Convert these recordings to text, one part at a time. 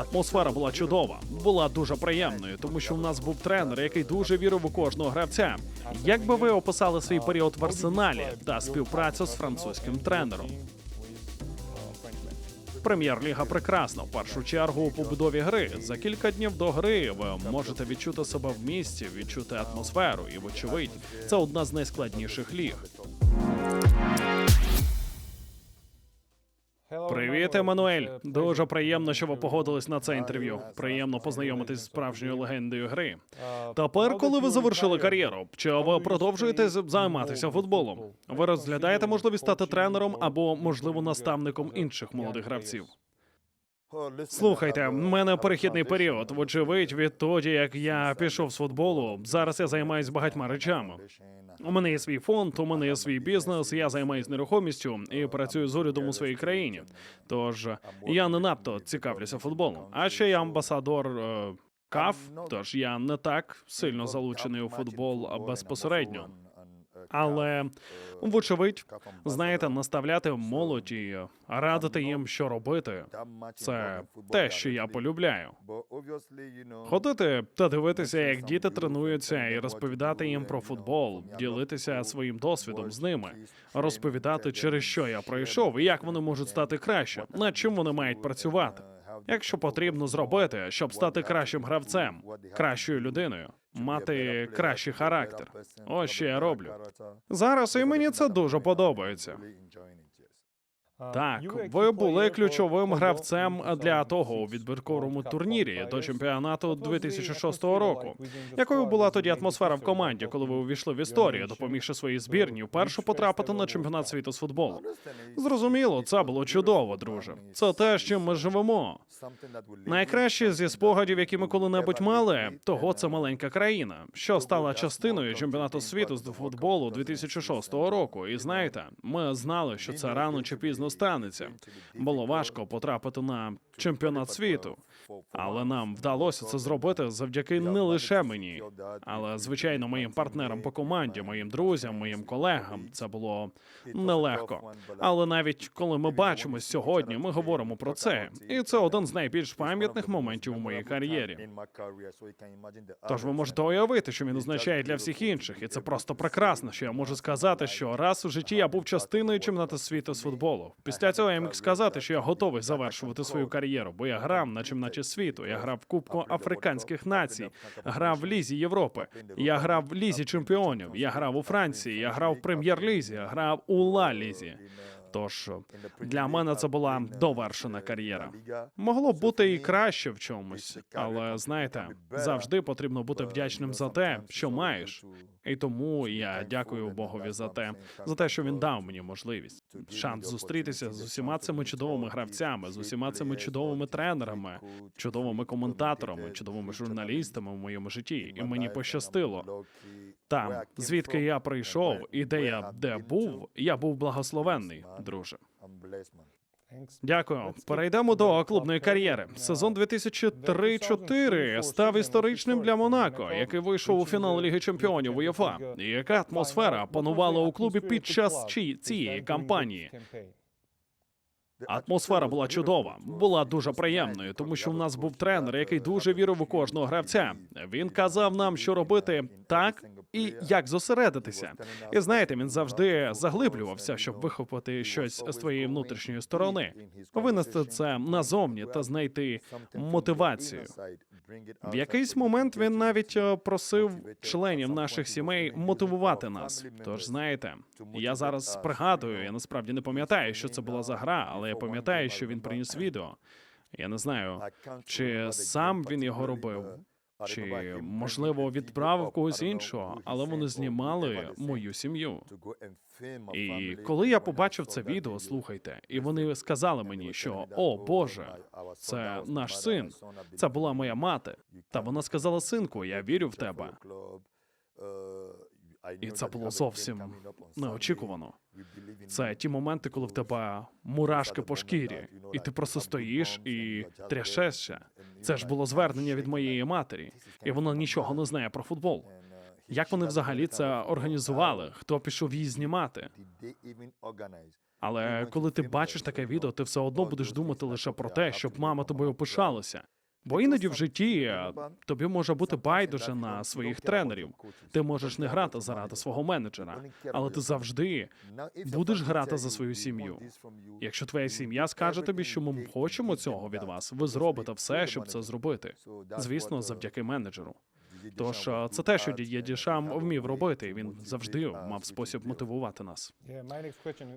Атмосфера була чудова, була дуже приємною, тому що у нас був тренер, який дуже вірив у кожного гравця. Як би ви описали свій період в арсеналі та співпрацю з французьким тренером? Прем'єр-ліга прекрасна. В першу чергу у побудові гри. За кілька днів до гри ви можете відчути себе в місті, відчути атмосферу, і вочевидь, це одна з найскладніших ліг. Привіт, Еммануель. Дуже приємно, що ви погодились на це інтерв'ю. Приємно познайомитись з справжньою легендою гри. Тепер, коли ви завершили кар'єру, чи ви продовжуєте займатися футболом? Ви розглядаєте можливість стати тренером або, можливо, наставником інших молодих гравців? Слухайте, в мене перехідний період. Вочевидь, відтоді як я пішов з футболу, зараз я займаюся багатьма речами. У мене є свій фонд, у мене є свій бізнес. Я займаюся нерухомістю і працюю з урядом у своїй країні. Тож я не надто цікавлюся футболом. А ще я амбасадор е, КАФ, тож я не так сильно залучений у футбол безпосередньо. Але вочевидь, знаєте, наставляти молодь і радити їм, що робити, це те, що я полюбляю. Ходити та дивитися, як діти тренуються, і розповідати їм про футбол, ділитися своїм досвідом з ними, розповідати, через що я пройшов і як вони можуть стати краще, над чим вони мають працювати. Якщо потрібно зробити, щоб стати кращим гравцем, кращою людиною, мати кращий характер. Ось що я роблю. Зараз і мені це дуже подобається. Так, ви були ключовим гравцем для того у відбірковому турнірі до чемпіонату 2006 року. Якою була тоді атмосфера в команді, коли ви увійшли в історію, допомігши своїй збірні вперше потрапити на чемпіонат світу з футболу? Зрозуміло, це було чудово, друже. Це те, з чим ми живемо. Найкраще зі спогадів, які ми коли-небудь мали, того це маленька країна, що стала частиною чемпіонату світу з футболу 2006 року. І знаєте, ми знали, що це рано чи пізно станеться. Було важко потрапити на чемпіонат світу, але нам вдалося це зробити завдяки не лише мені, але звичайно моїм партнерам по команді, моїм друзям, моїм колегам. Це було нелегко. Але навіть коли ми бачимось сьогодні, ми говоримо про це, і це один з найбільш пам'ятних моментів у моїй кар'єрі. Тож ви можете уявити, що він означає для всіх інших, і це просто прекрасно, що я можу сказати, що раз у житті я був частиною чемпіонату світу з футболу. Після цього я міг сказати, що я готовий завершувати свою кар'єру, бо я грав на чемпіонаті світу. Я грав в Кубку африканських націй, грав в Лізі Європи. Я грав в Лізі чемпіонів. Я грав у Франції. Я грав в прем'єр-лізі, грав у Ла Лізі. Тож для мене це була довершена кар'єра. Могло б бути і краще в чомусь, але знаєте, завжди потрібно бути вдячним за те, що маєш. І тому я дякую Богові за те, за те, що він дав мені можливість, шанс зустрітися з усіма цими чудовими гравцями, з усіма цими чудовими тренерами, чудовими коментаторами, чудовими журналістами в моєму житті. І мені пощастило. Там, звідки я прийшов, і де я де був, я був благословенний, друже. Дякую. Перейдемо до клубної кар'єри. Сезон 2003-4 став історичним для Монако, який вийшов у фінал Ліги Чемпіонів УЄФА. І Яка атмосфера панувала у клубі під час цієї кампанії? Атмосфера була чудова, була дуже приємною, тому що в нас був тренер, який дуже вірив у кожного гравця. Він казав нам, що робити так і як зосередитися. І знаєте, він завжди заглиблювався, щоб вихопити щось з твоєї внутрішньої сторони, винести це назовні та знайти мотивацію. В якийсь момент він навіть е, просив членів наших сімей мотивувати нас. Тож знаєте, я зараз пригадую, я насправді не пам'ятаю, що це була за гра, але я пам'ятаю, що він приніс відео. Я не знаю, чи сам він його робив, чи можливо відправив когось іншого, але вони знімали мою сім'ю. І коли я побачив це відео, слухайте, і вони сказали мені, що о Боже, це наш син, це була моя мати. Та вона сказала: синку, я вірю в тебе. І це було зовсім неочікувано. Це ті моменти, коли в тебе мурашки по шкірі, і ти просто стоїш і трясешся. Це ж було звернення від моєї матері, і вона нічого не знає про футбол. Як вони взагалі це організували? Хто пішов її знімати? Але коли ти бачиш таке відео, ти все одно будеш думати лише про те, щоб мама тобою пишалася. Бо іноді в житті е, тобі може бути байдуже на своїх тренерів. Ти можеш не грати заради свого менеджера, але ти завжди будеш грати за свою сім'ю. Якщо твоя сім'я скаже тобі, що ми хочемо цього від вас, ви зробите все, щоб це зробити. Звісно, завдяки менеджеру. Тож це те, що дід'є Дішам вмів робити. Він завжди мав спосіб мотивувати нас.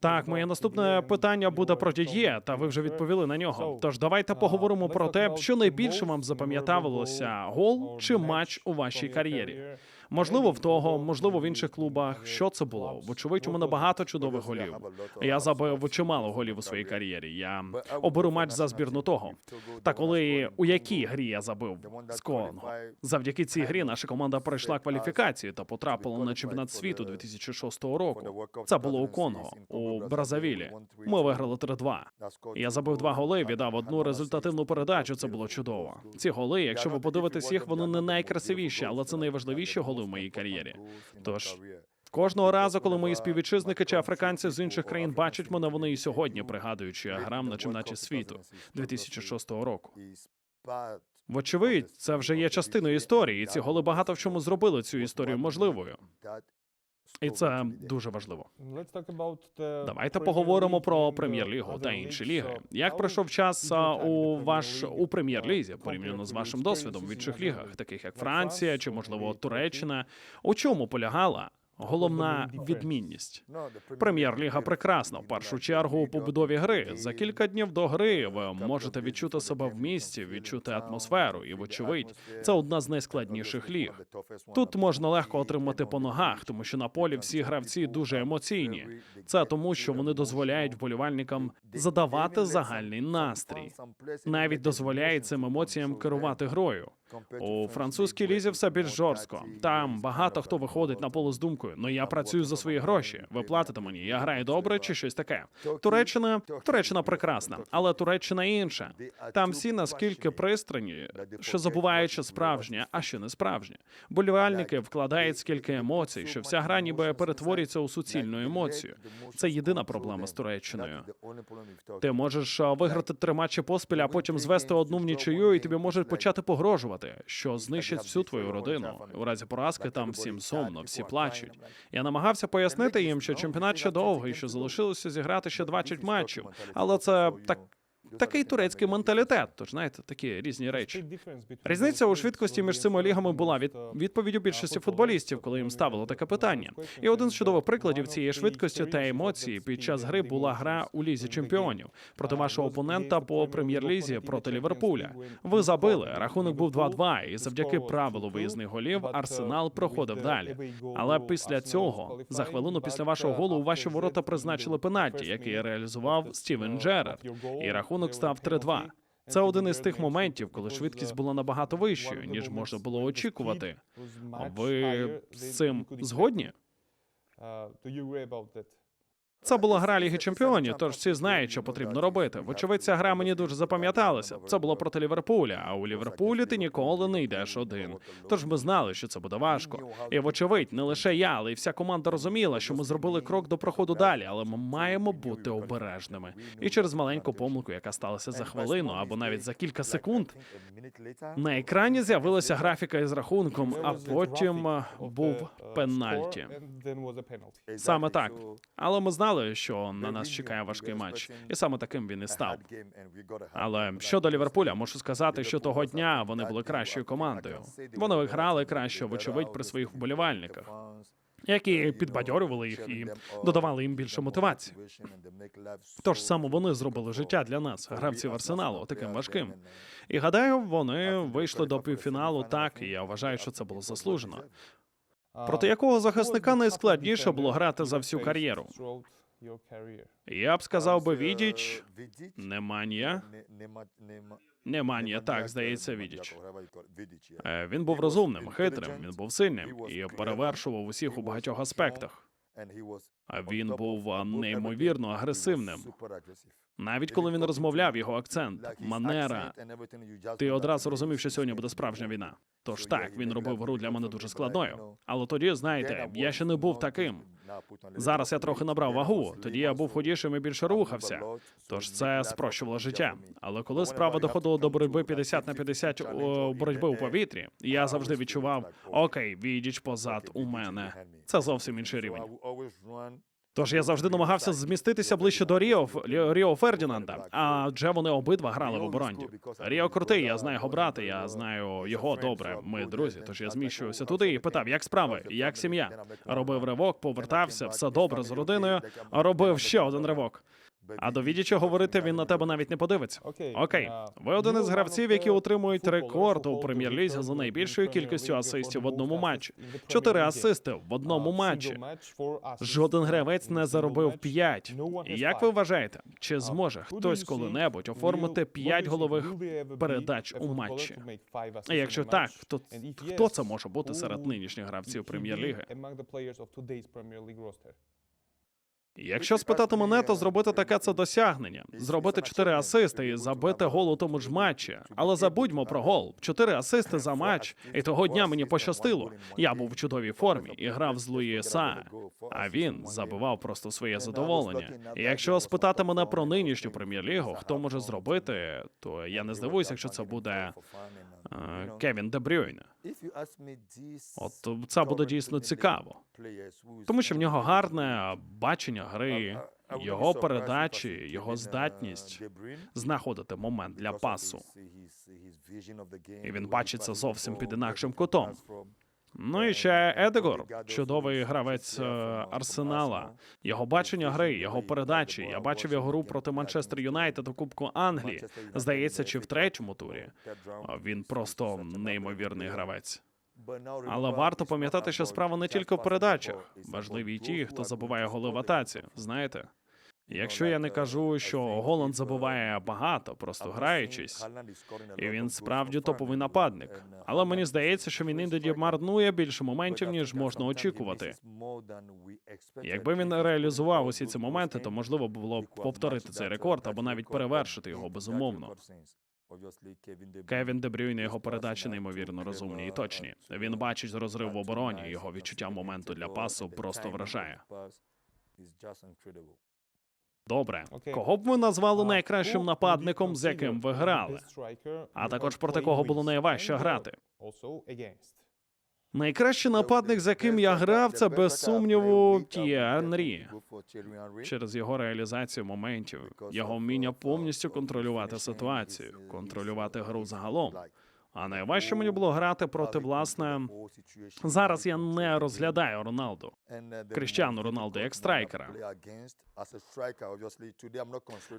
Так, моє наступне питання буде про дід'є, та ви вже відповіли на нього. Тож давайте поговоримо про те, що найбільше вам запам'ятавилося гол чи матч у вашій кар'єрі. Можливо, в того, можливо, в інших клубах. Що це було? Вочевидь, у мене багато чудових голів. Я забив чимало голів у своїй кар'єрі. Я оберу матч за збірну того. Та коли у якій грі я забив з Конго? Завдяки цій грі наша команда пройшла кваліфікацію та потрапила на чемпіонат світу 2006 року. Це було у Конго, у Бразавілі. Ми виграли 3-2. Я забив два голи, віддав одну результативну передачу. Це було чудово. Ці голи, якщо ви подивитесь їх, вони не найкрасивіші, але це найважливіші голи в моїй кар'єрі. Тож кожного разу, коли мої співвітчизники чи африканці з інших країн бачать мене, вони і сьогодні пригадують, що я грав на чемпіонаті світу 2006 року. Вочевидь, це вже є частиною історії. і Ці голи багато в чому зробили цю історію можливою. І це дуже важливо. Давайте поговоримо про прем'єр-лігу та інші ліги. Як пройшов час у ваш у прем'єр-лізі порівняно з вашим досвідом в інших лігах, таких як Франція чи можливо Туреччина? У чому полягала головна відмінність? Прем'єр-ліга прекрасна. В першу чергу у побудові гри. За кілька днів до гри ви можете відчути себе в місті, відчути атмосферу, і вочевидь, це одна з найскладніших ліг. Тут можна легко отримати по ногах, тому що на полі всі гравці дуже емоційні. Це тому, що вони дозволяють вболівальникам задавати загальний настрій. Навіть дозволяють цим емоціям керувати грою. У французькій лізі все більш жорстко. Там багато хто виходить на поле з думкою. Ну я працюю за свої гроші. Ви платите мені. Я граю добре чи щось таке. Туреччина Туреччина прекрасна, але Туреччина інша. Там всі наскільки пристрані, що забувають, що справжнє, а що не справжнє. Болівальники вкладають скільки емоцій, що вся гра ніби перетворюється у суцільну емоцію. Це єдина проблема з Туреччиною. Ти можеш виграти три матчі поспіль, а потім звести одну в нічию, і тобі можуть почати погрожувати, що знищить всю твою родину. У разі поразки там всім сумно, всі плачуть. Я намагався пояснити їм, що чемпіонат ще довгий, що залишилося зіграти ще 20 матчів, але це так. Такий турецький менталітет, тож знаєте, такі різні речі. Різниця у швидкості між цими лігами була від відповіддю більшості футболістів, коли їм ставило таке питання. І один з чудових прикладів цієї швидкості та емоції під час гри була гра у лізі чемпіонів проти вашого опонента по прем'єр-лізі проти Ліверпуля. Ви забили. Рахунок був 2-2, і завдяки правилу виїзних голів Арсенал проходив далі. Але після цього, за хвилину після вашого голу, у ваші ворота призначили пенальті, який реалізував Стівен Джерард. І рахунок став 3-2. Це один із тих моментів, коли швидкість була набагато вищою, ніж можна було очікувати. А ви з цим згодні? Це була гра Ліги Чемпіонів, тож всі знають, що потрібно робити. Вочевидь, ця гра мені дуже запам'яталася. Це було проти Ліверпуля. А у Ліверпулі ти ніколи не йдеш один. Тож ми знали, що це буде важко. І вочевидь, не лише я, але й вся команда розуміла, що ми зробили крок до проходу далі, але ми маємо бути обережними. І через маленьку помилку, яка сталася за хвилину або навіть за кілька секунд, на екрані з'явилася графіка із рахунком, а потім е, був пенальті. Саме так. Але ми знали, що на нас чекає важкий матч, і саме таким він і став. Але щодо Ліверпуля, можу сказати, що того дня вони були кращою командою. Вони виграли краще, вочевидь, при своїх вболівальниках, які підбадьорювали їх і додавали їм більше мотивації. Тож саме вони зробили життя для нас, гравців арсеналу, таким важким. І гадаю, вони вийшли до півфіналу так, і я вважаю, що це було заслужено. Проти якого захисника найскладніше було грати за всю кар'єру? Я б сказав би Відіч, Неманія. Неманія, так, здається, Відіч. Е, Він був розумним, хитрим, він був сильним і перевершував усіх у багатьох аспектах. А він був неймовірно агресивним. Навіть коли він розмовляв, його акцент, манера. Ти одразу розумів, що сьогодні буде справжня війна. Тож так, він робив гру для мене дуже складною. Але тоді, знаєте, я ще не був таким. Зараз я трохи набрав вагу. Тоді я був худішим і більше рухався. Тож це спрощувало життя. Але коли справа доходила до боротьби 50 на 50 у боротьби у повітрі, я завжди відчував: окей, відіч позад у мене. Це зовсім інший рівень. Тож я завжди намагався зміститися ближче до Ріо Ріо Фердінанда, адже вони обидва грали в оборонді. Ріо крутий, я знаю його брата, я знаю його добре. Ми друзі. Тож я зміщуюся туди і питав, як справи, як сім'я. Робив ривок, повертався, все добре з родиною. Робив ще один ривок. А до відіча говорити він на тебе навіть не подивиться. Окей, ви один із гравців, які отримують рекорд у прем'єр-лізі за найбільшою кількістю асистів в одному матчі. Чотири асисти в одному матчі. Жоден гравець не заробив п'ять. Як ви вважаєте, чи зможе хтось коли-небудь оформити п'ять голових передач у матчі? А якщо так, то хто це може бути серед нинішніх гравців прем'єр-ліги? Якщо спитати мене, то зробити таке це досягнення. Зробити чотири асисти і забити гол у тому ж матчі. Але забудьмо про гол. Чотири асисти за матч. І того дня мені пощастило. Я був в чудовій формі і грав з Луї Са. А він забивав просто своє задоволення. І якщо спитати мене про нинішню прем'єр-лігу, хто може зробити, то я не здивуюся, якщо це буде Кевін Де Брюйне. От це буде дійсно цікаво, тому що в нього гарне бачення гри, його передачі, його здатність знаходити момент для пасу. І він бачиться зовсім під інакшим кутом. Ну і ще Едегор, чудовий гравець е, Арсенала. Його бачення гри, його передачі. Я бачив його гру проти Манчестер Юнайтед у Кубку Англії. Здається, чи в третьому турі. Він просто неймовірний гравець. Але варто пам'ятати, що справа не тільки в передачах. Важливі ті, хто забуває голи в атаці. Знаєте, якщо я не кажу, що Голланд забуває багато, просто граючись, і він справді топовий нападник. Але мені здається, що він іноді марнує більше моментів, ніж можна очікувати. Якби він реалізував усі ці моменти, то можливо було б повторити цей рекорд або навіть перевершити його безумовно. Кевін Де Брюйне, його передачі неймовірно розумні і точні. Він бачить розрив в обороні. Його відчуття моменту для пасу просто вражає. Добре, кого б ви назвали найкращим нападником, з яким ви грали? А також проти кого було найважче грати? Найкращий нападник, з яким я грав, це без сумніву Тіє Анрі. Через його реалізацію моментів, його вміння повністю контролювати ситуацію, контролювати гру загалом. А найважче мені було грати проти власне. Зараз я не розглядаю Роналду. Кріштіану Роналду як страйкера.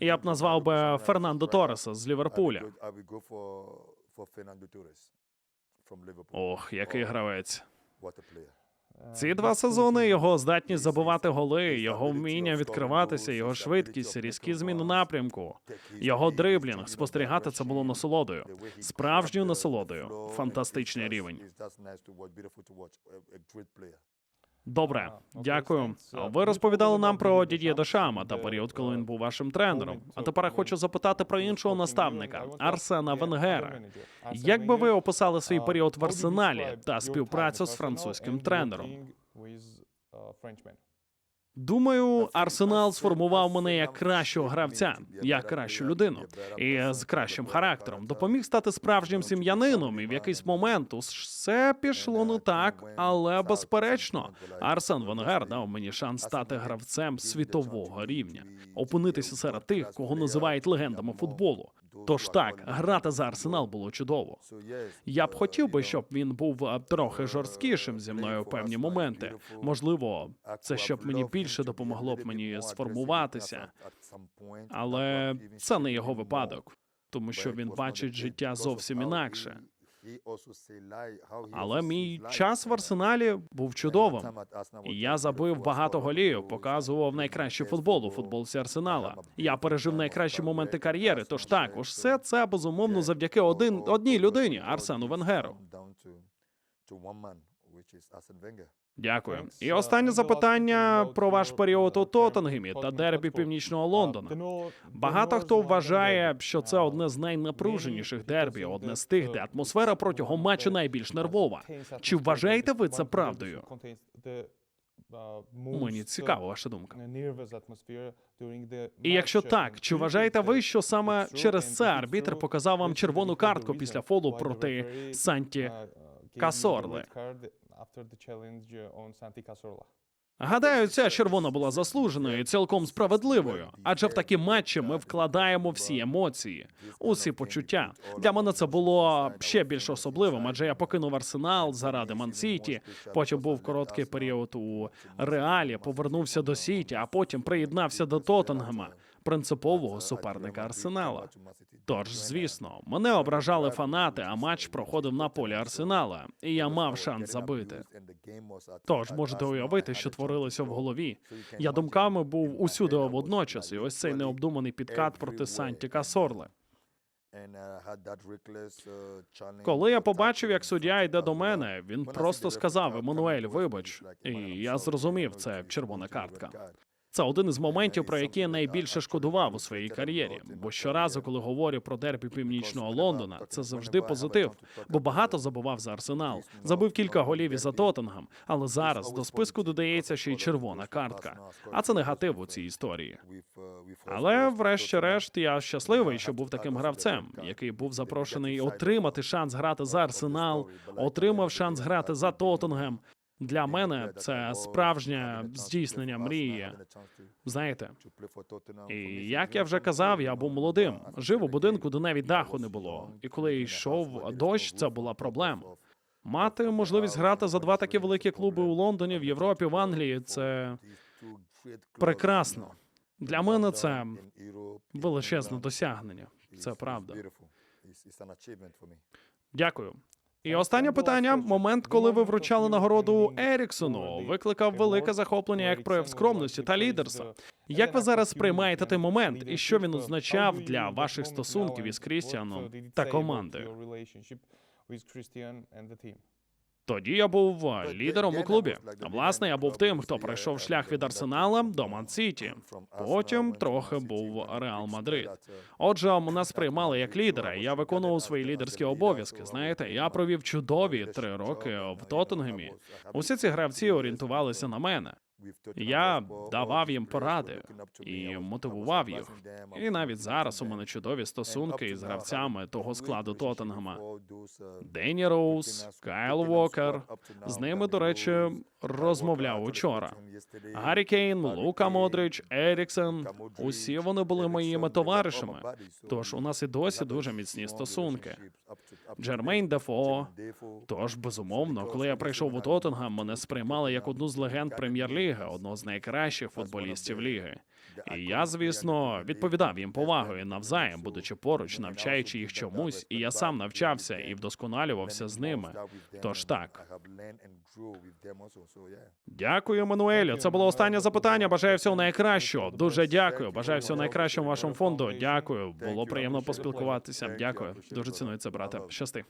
Я б назвав би Фернандо Торреса з Ліверпуля. Ох, який гравець. Ці два сезони його здатність забивати голи, його вміння відкриватися, його швидкість, різкі зміни напрямку, його дриблінг. Спостерігати це було насолодою, справжньою насолодою. Фантастичний рівень. Добре, дякую. Ви розповідали нам про Дід'є Дешама та період, коли він був вашим тренером. А тепер я хочу запитати про іншого наставника Арсена Венгера. Як би ви описали свій період в арсеналі та співпрацю з французьким тренером? Думаю, Арсенал сформував мене як кращого гравця, як кращу людину і з кращим характером. Допоміг стати справжнім сім'янином. І в якийсь момент все пішло не так, але безперечно, Арсен Венгер дав мені шанс стати гравцем світового рівня, опинитися серед тих, кого називають легендами футболу. Тож так, грати за арсенал було чудово. Я б хотів би, щоб він був е, трохи жорсткішим зі мною в певні моменти. Можливо, це щоб мені більше допомогло б мені сформуватися, але це не його випадок, тому що він бачить життя зовсім інакше. Але мій час в арсеналі був чудовим. І я забив багато голів, показував найкращий футбол у футболці арсенала. Я пережив найкращі моменти кар'єри. Тож так, уж все це безумовно завдяки один одній людині Арсену Венгеру. Дякую. І останнє запитання про ваш період у Тоттенгемі та дербі північного Лондона. Багато хто вважає, що це одне з найнапруженіших дербі, одне з тих, де атмосфера протягом матчу найбільш нервова. Чи вважаєте ви це правдою? Мені цікава ваша думка. І якщо так, чи вважаєте ви, що саме через це арбітр показав вам червону картку після фолу проти Санті Касорли? Гадаю, ця червона була заслуженою і цілком справедливою, адже в такі матчі ми вкладаємо всі емоції, усі почуття. Для мене це було ще більш особливим, адже я покинув арсенал заради Ман-Сіті, Потім був короткий період у Реалі, повернувся до Сіті, а потім приєднався до Тоттенгема, принципового суперника Арсенала. Тож, звісно, мене ображали фанати, а матч проходив на полі Арсенала, і я мав шанс забити. Тож можете уявити, що творилося в голові. Я думками був усюди водночас, і ось цей необдуманий підкат проти Санті Касорли. Коли я побачив, як суддя йде до мене, він просто сказав: Еммануель, вибач, і я зрозумів, це червона картка. Це один із моментів, про які я найбільше шкодував у своїй кар'єрі. Бо щоразу, коли говорю про дербі північного Лондона, це завжди позитив, бо багато забував за арсенал, забив кілька голів і за Тоттенгем, але зараз до списку додається ще й червона картка. А це негатив у цій історії. Але, врешті-решт, я щасливий, що був таким гравцем, який був запрошений отримати шанс грати за арсенал, отримав шанс грати за Тоттенгем. Для мене це справжнє здійснення мрії. Знаєте, і як я вже казав, я був молодим. Жив у будинку, де навіть даху не було. І коли йшов дощ, це була проблема. Мати можливість грати за два такі великі клуби у Лондоні, в Європі, в Англії це прекрасно. Для мене це величезне досягнення. Це правда. Дякую. І останнє питання: момент, коли ви вручали нагороду Еріксону, викликав велике захоплення як прояв скромності та лідерства. Як ви зараз сприймаєте той момент, і що він означав для ваших стосунків із Крістіаном та командою? Тоді я був лідером у клубі. Власне, я був тим, хто пройшов шлях від Арсенала до Ман-Сіті. Потім трохи був Реал Мадрид. Отже, мене сприймали як лідера. і Я виконував свої лідерські обов'язки. Знаєте, я провів чудові три роки в Тоттенгемі. Усі ці гравці орієнтувалися на мене. Я давав їм поради і мотивував їх. І навіть зараз у мене чудові стосунки із гравцями того складу Тоттенгема. Денні Роуз, Кайл Вокер. З ними, до речі, розмовляв учора. Гаррі Кейн, Лука Модрич, Еріксен. Усі вони були моїми товаришами. Тож у нас і досі дуже міцні стосунки. Джермейн Дефо. Тож, безумовно, коли я прийшов у Тоттенгем, мене сприймали як одну з легенд прем'єр-ліги, одного з найкращих футболістів ліги. І я, звісно, відповідав їм повагою навзаєм, будучи поруч, навчаючи їх чомусь, і я сам навчався і вдосконалювався з ними. Тож так. Дякую, Еммануелю. Це було останнє запитання. Бажаю всього найкращого. Дуже дякую. Бажаю всього найкращого вашому фонду. Дякую. Було приємно поспілкуватися. Дякую. Дуже ціную це, брате. Щасти.